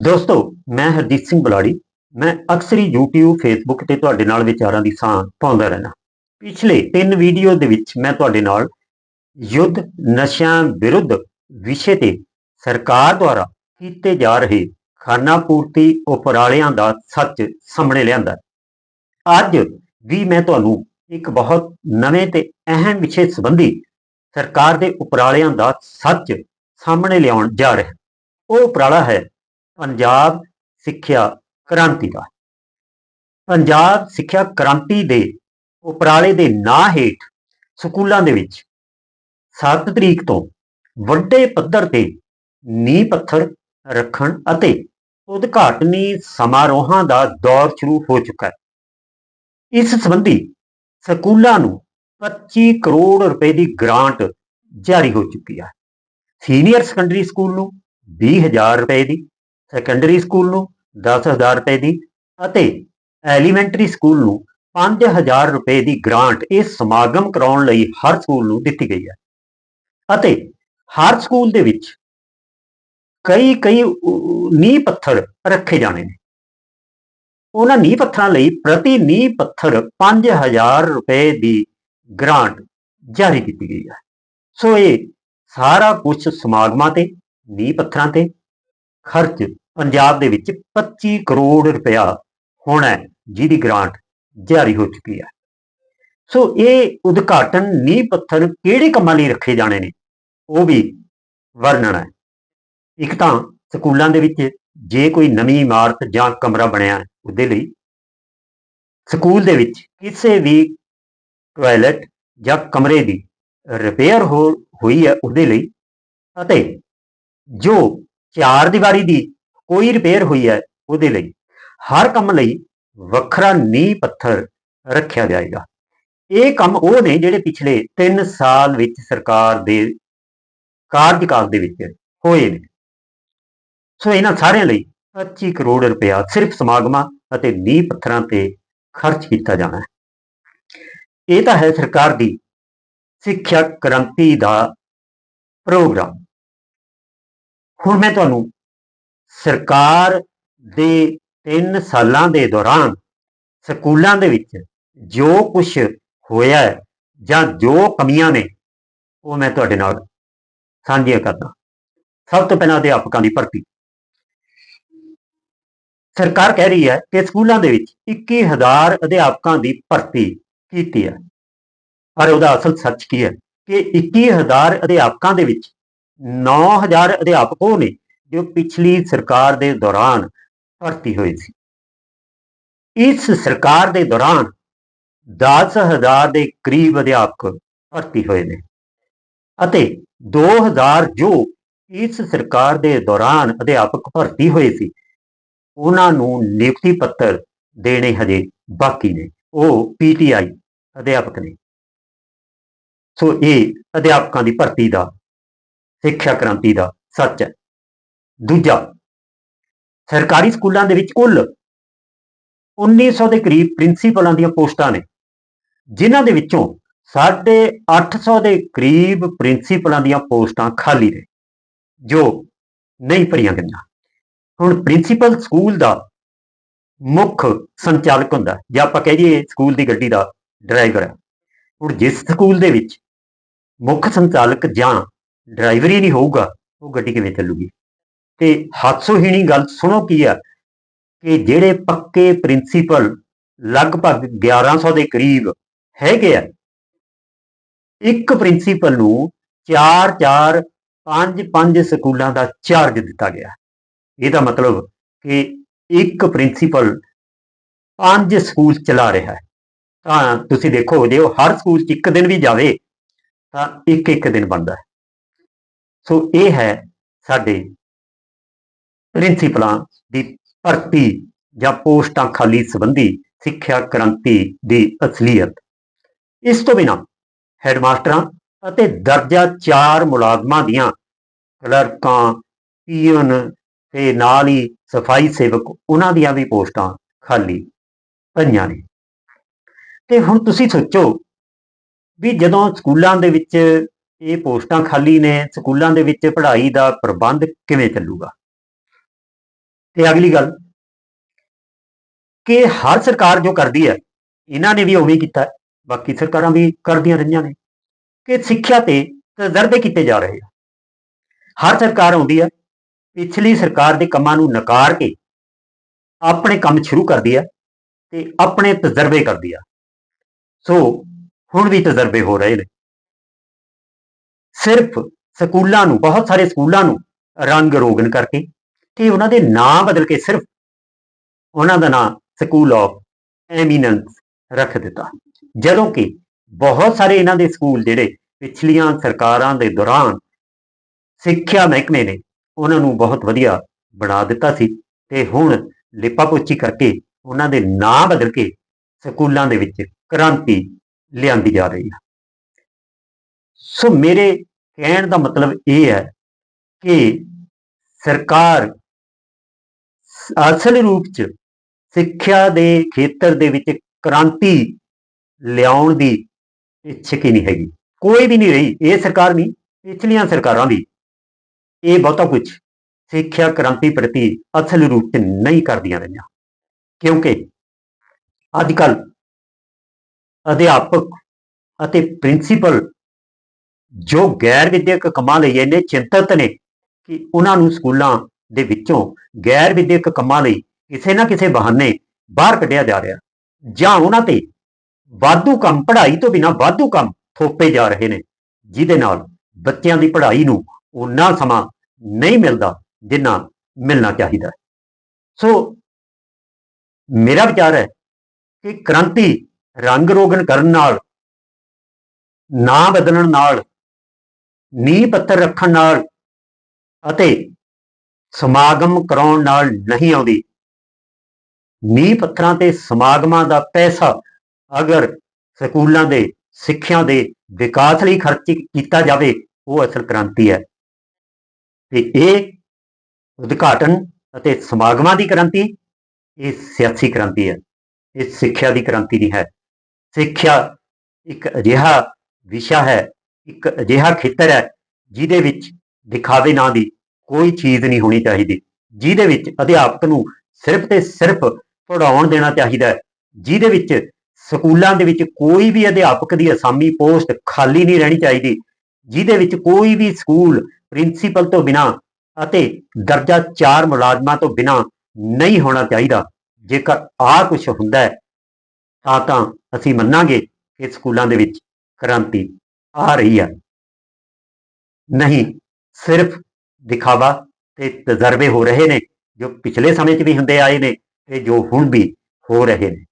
ਦੋਸਤੋ, ਮੈਂ ਹਰਜੀਤ ਸਿੰਘ ਬੁਲਾੜੀ। ਮੈਂ ਅਕਸਰ ਹੀ YouTube, Facebook ਤੇ ਤੁਹਾਡੇ ਨਾਲ ਵਿਚਾਰਾਂ ਦੀ ਸਾਂਝ ਪਾਉਂਦਾ ਰਹਿਣਾ ਪਿਛਲੇ ਤਿੰਨ ਵੀਡੀਓ ਦੇ ਵਿੱਚ ਮੈਂ ਤੁਹਾਡੇ ਨਾਲ ਯੁੱਧ ਨਸ਼ਿਆਂ ਵਿਰੁੱਧ ਵਿਸ਼ੇ ਤੇ ਸਰਕਾਰ ਦੁਆਰਾ ਕੀਤੇ ਜਾ ਰਹੇ ਖਾਨਾ ਪੂਰਤੀ ਉਪਰਾਲਿਆਂ ਦਾ ਸੱਚ ਸਾਹਮਣੇ ਲਿਆਂਦਾ। ਅੱਜ ਵੀ ਮੈਂ ਤੁਹਾਨੂੰ ਇੱਕ ਬਹੁਤ ਨਵੇਂ ਤੇ ਅਹਿਮ ਵਿਸ਼ੇ ਸੰਬੰਧੀ ਸਰਕਾਰ ਦੇ ਉਪਰਾਲਿਆਂ ਦਾ ਸੱਚ ਸਾਹਮਣੇ ਲਿਆਉਣ ਜਾ ਰਿਹਾ। ਉਹ ਉਪਰਾਲਾ ਹੈ ਪੰਜਾਬ ਸਿੱਖਿਆ ਕ੍ਰਾਂਤੀ ਦਾ। ਪੰਜਾਬ ਸਿੱਖਿਆ ਕ੍ਰਾਂਤੀ ਦੇ ਉਪਰਾਲੇ ਦੇ ਨਾਂ ਹੇਠ ਸਕੂਲਾਂ ਦੇ ਵਿੱਚ 7 ਤਰੀਕ ਤੋਂ ਵੱਡੇ ਪੱਧਰ ਤੇ ਨੀਂਹ ਪੱਥਰ ਰੱਖਣ ਅਤੇ ਉਦਘਾਟਨੀ ਸਮਾਰੋਹਾਂ ਦਾ ਦੌਰ ਸ਼ੁਰੂ ਹੋ ਚੁੱਕਾ ਹੈ। ਇਸ ਸੰਬੰਧੀ ਸਕੂਲਾਂ ਨੂੰ 25 ਕਰੋੜ ਰੁਪਏ ਦੀ ਗ੍ਰਾਂਟ ਜਾਰੀ ਹੋ ਚੁੱਕੀ ਹੈ। ਸੀਨੀਅਰ ਸੈਕੰਡਰੀ ਸਕੂਲ ਨੂੰ 20000 ਰੁਪਏ ਦੀ ਸੈਕੰਡਰੀ ਸਕੂਲ ਨੂੰ 10000 ਰੁਪਏ ਦੀ ਅਤੇ ਐਲੀਮੈਂਟਰੀ ਸਕੂਲ ਨੂੰ 5000 ਰੁਪਏ ਦੀ ਗ੍ਰਾਂਟ ਇਹ ਸਮਾਗਮ ਕਰਾਉਣ ਲਈ ਹਰ ਸਕੂਲ ਨੂੰ ਦਿੱਤੀ ਗਈ ਹੈ। ਅਤੇ ਹਰ ਸਕੂਲ ਦੇ ਵਿੱਚ ਕਈ ਕਈ ਨੀਂਹ ਪੱਥਰ ਰੱਖੇ ਜਾਣੇ ਨੇ। ਉਹਨਾਂ ਨੀਂਹ ਪੱਥਰਾਂ ਲਈ ਪ੍ਰਤੀ ਨੀਂਹ ਪੱਥਰ 5000 ਰੁਪਏ ਦੀ ਗ੍ਰਾਂਟ ਜਾਰੀ ਕੀਤੀ ਗਈ ਹੈ। ਸੋ ਇਹ ਸਾਰਾ ਕੁਝ ਸਮਾਗਮਾਂ ਤੇ, ਨੀਂਹ ਪੱਥਰਾਂ ਤੇ ਖਰਚ ਪੰਜਾਬ ਦੇ ਵਿੱਚ 25 ਕਰੋੜ ਰੁਪਇਆ ਹੋਣਾ ਜਿਹਦੀ ਗ੍ਰਾਂਟ ਜਾਰੀ ਹੋ ਚੁੱਕੀ ਹੈ। ਸੋ ਇਹ ਉਦਘਾਟਨ ਨੀਂਹ ਪੱਥਰ ਕਿਹੜੇ ਕੰਮਾਂ ਲਈ ਰੱਖੇ ਜਾਣੇ ਨੇ, ਉਹ ਵੀ ਵਰਣਨ ਹੈ। ਇੱਕ ਤਾਂ ਸਕੂਲਾਂ ਦੇ ਵਿੱਚ ਜੇ ਕੋਈ ਨਵੀਂ ਇਮਾਰਤ ਜਾਂ ਕਮਰਾ ਬਣਿਆ ਉਹਦੇ ਲਈ ਸਕੂਲ ਦੇ ਵਿੱਚ ਕਿਸੇ ਵੀ ਟਾਇਲਟ ਜਾਂ ਕਮਰੇ ਦੀ ਰਿਪੇਅਰ ਹੋ, ਹੋਈ ਹੈ, ਉਹਦੇ ਲਈ ਅਤੇ ਜੋ ਚਾਰ ਦੀਵਾਰੀ ਦੀ ਕੋਈ ਰਿਪੇਅਰ ਹੋਈ ਹੈ ਉਹਦੇ ਲਈ ਹਰ ਕੰਮ ਲਈ ਵੱਖਰਾ ਨੀਂਹ ਪੱਥਰ ਰੱਖਿਆ ਜਾਏਗਾ। ਇਹ ਕੰਮ ਉਹ ਨੇ ਜਿਹੜੇ ਪਿਛਲੇ 3 ਸਾਲ ਵਿੱਚ ਸਰਕਾਰ ਦੇ ਕਾਰਜਕਾਲ ਦੇ ਵਿੱਚ ਹੋਏ ਨੇ। ਸੋ ਇਹਨਾਂ ਸਾਰਿਆਂ ਲਈ 25 ਕਰੋੜ ਰੁਪਇਆ ਸਿਰਫ ਸਮਾਗਮਾਂ ਅਤੇ ਨੀਂਹ ਪੱਥਰਾਂ ਤੇ ਖਰਚ ਕੀਤਾ ਜਾਣਾ ਹੈ। ਇਹ ਤਾਂ ਹੈ ਸਰਕਾਰ ਦੀ ਸਿੱਖਿਆ ਕ੍ਰਾਂਤੀ ਦਾ ਪ੍ਰੋਗਰਾਮ। ਹੁਣ ਮੈਂ ਤੁਹਾਨੂੰ ਸਰਕਾਰ ਦੇ 3 ਸਾਲਾਂ ਦੇ ਦੌਰਾਨ ਸਕੂਲਾਂ ਦੇ ਵਿੱਚ ਜੋ ਕੁਝ ਹੋਇਆ ਹੈ ਜਾਂ ਜੋ ਕਮੀਆਂ ਨੇ, ਉਹ ਮੈਂ ਤੁਹਾਡੇ ਨਾਲ ਸਾਂਝੀਆਂ ਕਰਦਾ ਸਭ ਤੋਂ ਪਹਿਲਾਂ ਅਧਿਆਪਕਾਂ ਦੀ ਭਰਤੀ। ਸਰਕਾਰ ਕਹਿ ਰਹੀ ਹੈ ਕਿ ਸਕੂਲਾਂ ਦੇ ਵਿੱਚ 21000 ਅਧਿਆਪਕਾਂ ਦੀ ਭਰਤੀ ਕੀਤੀ ਹੈ। ਪਰ ਉਹਦਾ ਅਸਲ ਸੱਚ ਕੀ ਹੈ ਕਿ 21000 ਅਧਿਆਪਕਾਂ ਦੇ ਵਿੱਚ 9000 ਅਧਿਆਪਕ ਉਹ ਨੇ ਜੋ ਪਿਛਲੀ ਸਰਕਾਰ ਦੇ ਦੌਰਾਨ ਭਰਤੀ ਹੋਏ ਸੀ। ਇਸ ਸਰਕਾਰ ਦੇ ਦੌਰਾਨ 10000 ਦੇ ਕਰੀਬ ਅਧਿਆਪਕ ਭਰਤੀ ਹੋਏ ਨੇ ਅਤੇ 2000 ਜੋ ਇਸ ਸਰਕਾਰ ਦੇ ਦੌਰਾਨ ਅਧਿਆਪਕ ਭਰਤੀ ਹੋਏ ਸੀ, ਉਹਨਾਂ ਨੂੰ ਨਿਯੁਕਤੀ ਪੱਤਰ ਦੇਣੇ ਹਜੇ ਬਾਕੀ ਨੇ, ਉਹ ਪੀਟੀਆਈ ਅਧਿਆਪਕ ਨੇ। ਸੋ ਇਹ ਅਧਿਆਪਕਾਂ ਦੀ ਭਰਤੀ ਦਾ ਸਿੱਖਿਆ ਕ੍ਰਾਂਤੀ ਦਾ ਸੱਚ ਹੈ। ਦੂਜਾ, ਸਰਕਾਰੀ ਸਕੂਲਾਂ ਦੇ ਵਿੱਚ ਕੁੱਲ 1900 ਦੇ ਕਰੀਬ ਪ੍ਰਿੰਸੀਪਲਾਂ ਦੀਆਂ ਪੋਸਟਾਂ ਨੇ, ਜਿਨ੍ਹਾਂ ਦੇ ਵਿੱਚੋਂ 850 ਦੇ ਕਰੀਬ ਪ੍ਰਿੰਸੀਪਲਾਂ ਦੀਆਂ ਪੋਸਟਾਂ ਖਾਲੀ ਨੇ, ਜੋ ਨਹੀਂ ਭਰੀਆਂ ਗਈਆਂ। ਹੁਣ ਪ੍ਰਿੰਸੀਪਲ ਸਕੂਲ ਦਾ ਮੁੱਖ ਸੰਚਾਲਕ ਹੁੰਦਾ ਜਾਂ ਆਪਾਂ ਕਹਿ ਦਈਏ ਸਕੂਲ ਦੀ ਗੱਡੀ ਦਾ ਡਰਾਈਵਰ ਹੈ। ਹੁਣ ਜਿਸ ਸਕੂਲ ਦੇ ਵਿੱਚ ਮੁੱਖ ਸੰਚਾਲਕ ਜਾਂ ਡਰਾਈਵਰ ਹੀ ਨਹੀਂ ਹੋਊਗਾ, ਉਹ ਗੱਡੀ ਕਿਵੇਂ ਚੱਲੂਗੀ? ਤੇ ਹਾਦਸੋਹੀਣੀ ਗੱਲ ਸੁਣੋ ਕੀ ਆ, ਕਿ ਜਿਹੜੇ ਪੱਕੇ ਪ੍ਰਿੰਸੀਪਲ ਲਗਭਗ 1100 ਦੇ ਕਰੀਬ ਹੈਗੇ ਆ, ਇੱਕ ਪ੍ਰਿੰਸੀਪਲ ਨੂੰ 4 4 5 5 ਸਕੂਲਾਂ ਦਾ ਚਾਰਜ ਦਿੱਤਾ ਗਿਆ। ਇਹਦਾ ਮਤਲਬ ਕਿ ਇੱਕ ਪ੍ਰਿੰਸੀਪਲ ਪੰਜ ਸਕੂਲ ਚਲਾ ਰਿਹਾ ਹੈ। ਤਾਂ ਤੁਸੀਂ ਦੇਖੋ, ਜੇ ਉਹ ਹਰ ਸਕੂਲ 'ਚ ਇੱਕ ਦਿਨ ਵੀ ਜਾਵੇ, ਤਾਂ ਇੱਕ ਇੱਕ ਦਿਨ ਬਣਦਾ ਹੈ। ਸੋ ਇਹ ਹੈ ਸਾਡੇ ਪ੍ਰਿੰਸੀਪਲਾਂ ਦੀ ਭਰਤੀ ਜਾਂ ਪੋਸਟਾਂ ਖਾਲੀ ਸੰਬੰਧੀ ਸਿੱਖਿਆ ਕ੍ਰਾਂਤੀ ਦੀ ਅਸਲੀਅਤ। ਇਸ ਤੋਂ ਬਿਨਾ ਹੈਡਮਾਸਟਰਾਂ ਅਤੇ ਦਰਜਾ 4 ਮੁਲਾਜ਼ਮਾਂ ਦੀਆਂ ਕਲਰਕਾਂ ਪੀਅਨ ਤੇ ਨਾਲ ਹੀ ਸਫ਼ਾਈ ਸੇਵਕ, ਉਹਨਾਂ ਦੀਆਂ ਵੀ ਪੋਸਟਾਂ ਖਾਲੀ ਪਈਆਂ ਨੇ। ਤੇ ਹੁਣ ਤੁਸੀਂ ਸੋਚੋ ਵੀ ਜਦੋਂ ਸਕੂਲਾਂ ਦੇ ਵਿੱਚ ਇਹ ਪੋਸਟਾਂ ਖਾਲੀ ਨੇ, ਸਕੂਲਾਂ ਦੇ ਵਿੱਚ ਪੜ੍ਹਾਈ ਦਾ ਪ੍ਰਬੰਧ ਕਿਵੇਂ ਚੱਲੂਗਾ? ਤੇ ਅਗਲੀ ਗੱਲ, ਕਿ ਹਰ ਸਰਕਾਰ ਜੋ ਕਰਦੀ ਹੈ, ਇਹਨਾਂ ਨੇ ਵੀ ਉਵੇਂ ਕੀਤਾ ਬਾਕੀ ਸਰਕਾਰਾਂ ਵੀ ਕਰਦੀਆਂ ਰਹੀਆਂ ਨੇ, ਕਿ ਸਿੱਖਿਆ ਤੇ ਤਜਰਬੇ ਕੀਤੇ ਜਾ ਰਹੇ ਆ। ਹਰ ਸਰਕਾਰ ਆਉਂਦੀ ਹੈ, ਪਿਛਲੀ ਸਰਕਾਰ ਦੇ ਕੰਮਾਂ ਨੂੰ ਨਕਾਰ ਕੇ ਆਪਣੇ ਕੰਮ ਸ਼ੁਰੂ ਕਰਦੀ ਹੈ ਤੇ ਆਪਣੇ ਤਜਰਬੇ ਕਰਦੀ ਆ ਸੋ ਹੁਣ ਵੀ ਤਜਰਬੇ ਹੋ ਰਹੇ ਨੇ। ਸਿਰਫ ਸਕੂਲਾਂ ਨੂੰ, ਬਹੁਤ ਸਾਰੇ ਸਕੂਲਾਂ ਨੂੰ ਰੰਗ ਰੋਗਨ ਕਰਕੇ ਤੇ ਉਹਨਾਂ ਦੇ ਨਾਂ ਬਦਲ ਕੇ ਸਿਰਫ ਉਹਨਾਂ ਦਾ ਨਾਂ ਸਕੂਲ ਆਫ ਐਮੀਨੈਂਸ ਰੱਖ ਦਿੱਤਾ। ਜਦੋਂ ਕਿ ਬਹੁਤ ਸਾਰੇ ਇਹਨਾਂ ਦੇ ਸਕੂਲ ਜਿਹੜੇ ਪਿਛਲੀਆਂ ਸਰਕਾਰਾਂ ਦੇ ਦੌਰਾਨ ਸਿੱਖਿਆ ਮਹਿਕਮੇ ਨੇ ਉਹਨਾਂ ਨੂੰ ਬਹੁਤ ਵਧੀਆ ਬਣਾ ਦਿੱਤਾ ਸੀ ਤੇ ਹੁਣ ਲਿਪਾਪੋਚੀ ਕਰਕੇ ਉਹਨਾਂ ਦੇ ਨਾਂ ਬਦਲ ਕੇ ਸਕੂਲਾਂ ਦੇ ਵਿੱਚ ਕ੍ਰਾਂਤੀ ਲਿਆਂਦੀ ਜਾ ਰਹੀ ਹੈ। ਸੋ ਮੇਰੇ ਕਹਿਣ ਦਾ ਮਤਲਬ ਇਹ ਹੈ ਕਿ ਸਰਕਾਰ ਅਸਲ ਰੂਪ 'ਚ ਸਿੱਖਿਆ ਦੇ ਖੇਤਰ ਦੇ ਵਿੱਚ ਕ੍ਰਾਂਤੀ ਲਿਆਉਣ ਦੀ ਇੱਛਕ ਹੀ ਨਹੀਂ ਹੈਗੀ। ਕੋਈ ਵੀ ਨਹੀਂ ਰਹੀ, ਇਹ ਸਰਕਾਰ ਨਹੀਂ, ਪਿਛਲੀਆਂ ਸਰਕਾਰਾਂ ਵੀ। ਇਹ ਬਹੁਤਾ ਕੁਝ ਸਿੱਖਿਆ ਕ੍ਰਾਂਤੀ ਪ੍ਰਤੀ ਅਸਲ ਰੂਪ 'ਚ ਨਹੀਂ ਕਰਦੀਆਂ ਰਹੀਆਂ। ਕਿਉਂਕਿ ਅੱਜ ਕੱਲ ਅਧਿਆਪਕ ਅਤੇ ਪ੍ਰਿੰਸੀਪਲ ਜੋ ਗੈਰ ਵਿਦਿਅਕ ਕੰਮਾਂ ਲਈ ਇੰਨੇ ਚਿੰਤਤ ਨੇ ਕਿ ਉਹਨਾਂ ਨੂੰ ਸਕੂਲਾਂ ਦੇ ਵਿੱਚੋਂ ਗੈਰ ਵਿਦਿਅਕ ਕੰਮਾਂ ਲਈ ਕਿਸੇ ਨਾ ਕਿਸੇ ਬਹਾਨੇ ਬਾਹਰ ਕੱਢਿਆ ਜਾ ਰਿਹਾ ਜਾਂ ਉਹਨਾਂ ਤੇ ਵਾਧੂ ਕੰਮ, ਪੜ੍ਹਾਈ ਤੋਂ ਬਿਨਾਂ ਵਾਧੂ ਕੰਮ ਥੋਪੇ ਜਾ ਰਹੇ ਨੇ, ਜਿਹਦੇ ਨਾਲ ਬੱਚਿਆਂ ਦੀ ਪੜ੍ਹਾਈ ਨੂੰ ਉਨਾ ਸਮਾਂ ਨਹੀਂ ਮਿਲਦਾ ਜਿੰਨਾ ਮਿਲਣਾ ਚਾਹੀਦਾ ਹੈ। ਸੋ ਮੇਰਾ ਵਿਚਾਰ ਹੈ ਕਿ ਕ੍ਰਾਂਤੀ ਰੰਗ ਰੋਗਨ ਕਰਨ ਨਾਲ, ਨਾ ਬਦਲਣ ਨਾਲ ਨੀਂਹ ਪੱਥਰ ਰੱਖਣ ਨਾਲ ਅਤੇ ਸਮਾਗਮ ਕਰਾਉਣ ਨਾਲ ਨਹੀਂ ਆਉਂਦੀ। ਨੀਂਹ ਪੱਥਰਾਂ ਤੇ ਸਮਾਗਮਾਂ ਦਾ ਪੈਸਾ ਅਗਰ ਸਕੂਲਾਂ ਦੇ, ਸਿੱਖਿਆ ਦੇ ਵਿਕਾਸ ਲਈ ਖਰਚ ਕੀਤਾ ਜਾਵੇ, ਉਹ ਅਸਲ ਕ੍ਰਾਂਤੀ ਹੈ। ਤੇ ਇਹ ਉਦਘਾਟਨ ਅਤੇ ਸਮਾਗਮਾਂ ਦੀ ਕ੍ਰਾਂਤੀ, ਇਹ ਸਿਆਸੀ ਕ੍ਰਾਂਤੀ ਹੈ। ਇਹ ਸਿੱਖਿਆ ਦੀ ਕ੍ਰਾਂਤੀ ਨਹੀਂ ਹੈ। ਸਿੱਖਿਆ ਇੱਕ ਅਜਿਹਾ ਵਿਸ਼ਾ ਹੈ ਇੱਕ ਅਜਿਹਾ ਖੇਤਰ ਹੈ ਜਿਹਦੇ ਵਿੱਚ ਦਿਖਾਵੇ ਨਾਂ ਦੀ ਕੋਈ ਚੀਜ਼ ਨਹੀਂ ਹੋਣੀ ਚਾਹੀਦੀ, ਜਿਹਦੇ ਵਿੱਚ ਅਧਿਆਪਕ ਨੂੰ ਸਿਰਫ ਤੇ ਸਿਰਫ ਪੜਾਉਣ ਦੇਣਾ ਚਾਹੀਦਾ ਹੈ, ਜਿਹਦੇ ਵਿੱਚ ਸਕੂਲਾਂ ਦੇ ਵਿੱਚ ਕੋਈ ਵੀ ਅਧਿਆਪਕ ਦੀ ਅਸਾਮੀ ਪੋਸਟ ਖਾਲੀ ਨਹੀਂ ਰਹਿਣੀ ਚਾਹੀਦੀ, ਜਿਹਦੇ ਵਿੱਚ ਕੋਈ ਵੀ ਸਕੂਲ ਪ੍ਰਿੰਸੀਪਲ ਤੋਂ ਬਿਨਾ ਅਤੇ ਦਰਜਾ 4 ਮੁਲਾਜ਼ਮਾਂ ਤੋਂ ਬਿਨਾ ਨਹੀਂ ਹੋਣਾ ਚਾਹੀਦਾ, ਜੇਕਰ ਆਹ ਕੁਝ ਹੁੰਦਾ ਹੈ, ਤਾਂ ਤਾਂ ਅਸੀਂ ਮੰਨਾਂਗੇ ਕਿ ਸਕੂਲਾਂ ਦੇ ਵਿੱਚ ਕ੍ਰਾਂਤੀ ਆ ਰਹੀ ਹੈ। ਨਹੀਂ, ਸਿਰਫ ਦਿਖਾਵਾ ਤੇ ਤਜਰਬੇ ਹੋ ਰਹੇ ਨੇ, ਜੋ ਪਿਛਲੇ ਸਮੇਂ 'ਚ ਵੀ ਹੁੰਦੇ ਆਏ ਨੇ ਤੇ ਜੋ ਹੁਣ ਵੀ ਹੋ ਰਹੇ ਨੇ।